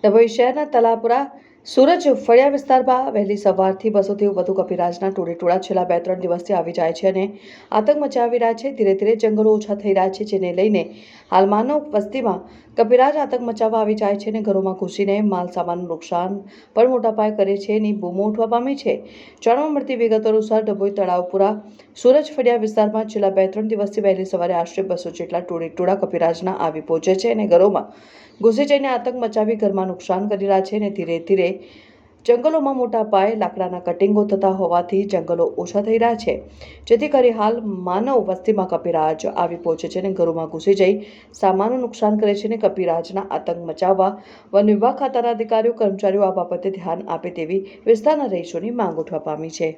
ડભોઈ શહેરના તલાપુરા સુરજ ફળિયા વિસ્તારમાં વહેલી સવારથી બસોથી વધુ કપિરાજના ટોળેટોળા છેલ્લા બે ત્રણ દિવસથી આવી જાય છે અને આતંક મચાવી રહ્યા છે. ધીરે ધીરે જંગલો ઓછા થઈ રહ્યા છે, જેને લઈને હાલ માનવ વસ્તીમાં કપિરાજ આતંક મચાવવા આવી જાય છે અને ઘરોમાં ઘૂસીને માલ સામાનનું નુકસાન પણ મોટા પાયે કરે છે. એની બૂમો ઉઠવા પામી છે. જાણવા મળતી વિગતો અનુસાર ડભોઈ તળાવપુરા સુરજ ફળિયા વિસ્તારમાં છેલ્લા બે ત્રણ દિવસથી વહેલી સવારે આશરે બસો જેટલા ટોળેટોળા કપિરાજના આવી પહોંચે છે અને ઘરોમાં ઘૂસી જઈને આતંક મચાવી ઘરમાં નુકસાન કરી રહ્યા છે અને ધીરે ધીરે જંગલોમાં મોટા પાયે લાકડાના કટિંગો થતા હોવાથી જંગલો ઓછા થઈ રહ્યા છે. જેથી કરી હાલ માનવ વસ્તીમાં કપિરાજ આવી પહોંચે છે અને ઘરોમાં ઘૂસી જઈ સામાનનું નુકસાન કરે છે અને કપિરાજના આતંક મચાવવા વન વિભાગ ખાતાના અધિકારીઓ, કર્મચારીઓ આ બાબતે ધ્યાન આપે તેવી વિસ્તારના રહીશોની માંગ ઉઠવા પામી છે.